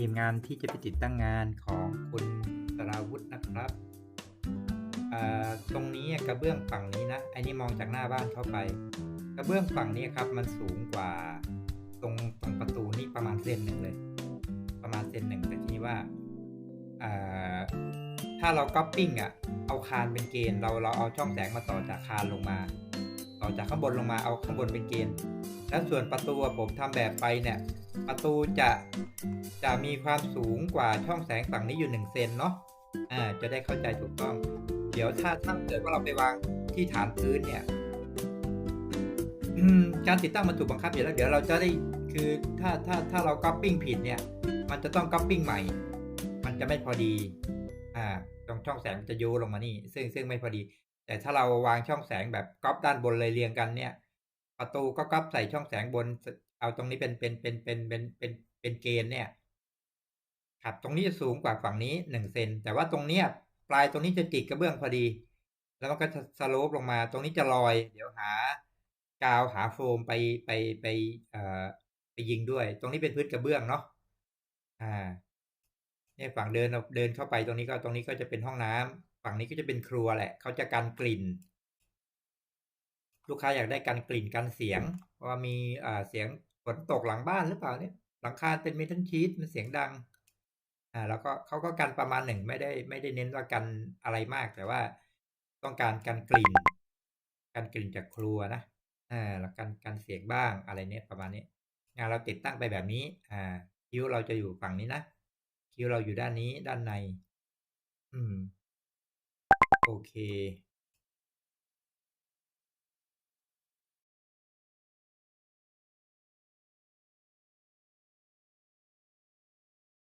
ทีมงานที่จะไปติดตั้งงานของคุณสราวุธนะครับตรงนี้กระเบื้องฝั่งนี้นะไอ้นี่มองจากหน้าบ้านเข้าไป กระเบื้องฝั่งนี้ครับ มันสูงกว่าตรงตรงประตูนี่ประมาณเซนหนึ่งเลย ประมาณเซนหนึ่งแต่ทีนี้ว่าอ่าถ้าเราก๊อปปิ้งอะเอาคานเป็นเกณฑ์เราเราเอาช่องแสงมาต่อจากคานลงมา ต่อจากข้างบนลงมาเอาข้างบนเป็นเกณฑ์ แล้วส่วนประตูผมทำแบบไปเนี่ย ประตูจะจะมีความสูงกว่าช่องแสงฝั่งนี้อยู่หนึ่งเซนเนาะอ่าจะได้เข้าใจถูกต้อง เดี๋ยวถ้าถ้าเกิดว่าเราไปวางที่ฐานพื้นเนี่ยการติดตั้งมันถูกบังคับอยู่แล้ว เดี๋ยวเราจะได้คือถ้าถ้าถ้าเราก๊อปปิ้งผิดเนี่ย มันจะต้องก๊อปปิ้งใหม่ มันจะไม่พอดี อ่าตรงช่องแสงมันจะโยลงมานี่ ซึ่งซึ่งไม่พอดี แต่ถ้าเราวางช่องแสงแบบก๊อปด้านบนเลยเรียงกันเนี่ย ประตูก็ก๊อปใส่ช่องแสงบน เอาตรงนี้เป็นเป็นเป็นเป็นเป็นเป็นเป็นเกณฑ์เนี่ย ครับตรงนี้จะสูงกว่าฝั่งนี้หนึ่งเซนแต่ว่าตรงเนี้ยปลายตรงนี้จะจิกกระเบื้องพอดี แล้วมันก็จะสโลปลงมา ตรงนี้จะลอย เดี๋ยวหากาวหาโฟมไปไปไปเอ่อไปยิงด้วย ตรงนี้เป็นพื้นกระเบื้องเนาะอ่าเนี่ยฝั่งเดินเดินเข้าไปตรงนี้ก็ตรงนี้ก็จะเป็นห้องน้ำ ฝั่งนี้ก็จะเป็นครัวแหละ เขาจะกันกลิ่น ลูกค้าอยากได้กันกลิ่นกันเสียง ว่ามีอ่าเสียงฝนตกหลังบ้านหรือเปล่าเนี่ย หลังคาเป็นเมทัลชีตมันเสียงดัง อ่า แล้วก็เขาก็กันประมาณหนึ่งไม่ได้ ไม่ได้เน้นว่ากันอะไรมาก แต่ว่าต้องการกันกลิ่น กันกลิ่นจากครัวนะ อ่า แล้วกันกันเสียงบ้างอะไรเนี่ยประมาณนี้งานเราติดตั้งไปแบบนี้ อ่า คิ้วเราจะอยู่ฝั่งนี้นะ คิ้วเราอยู่ด้านนี้ด้านใน อืม โอเค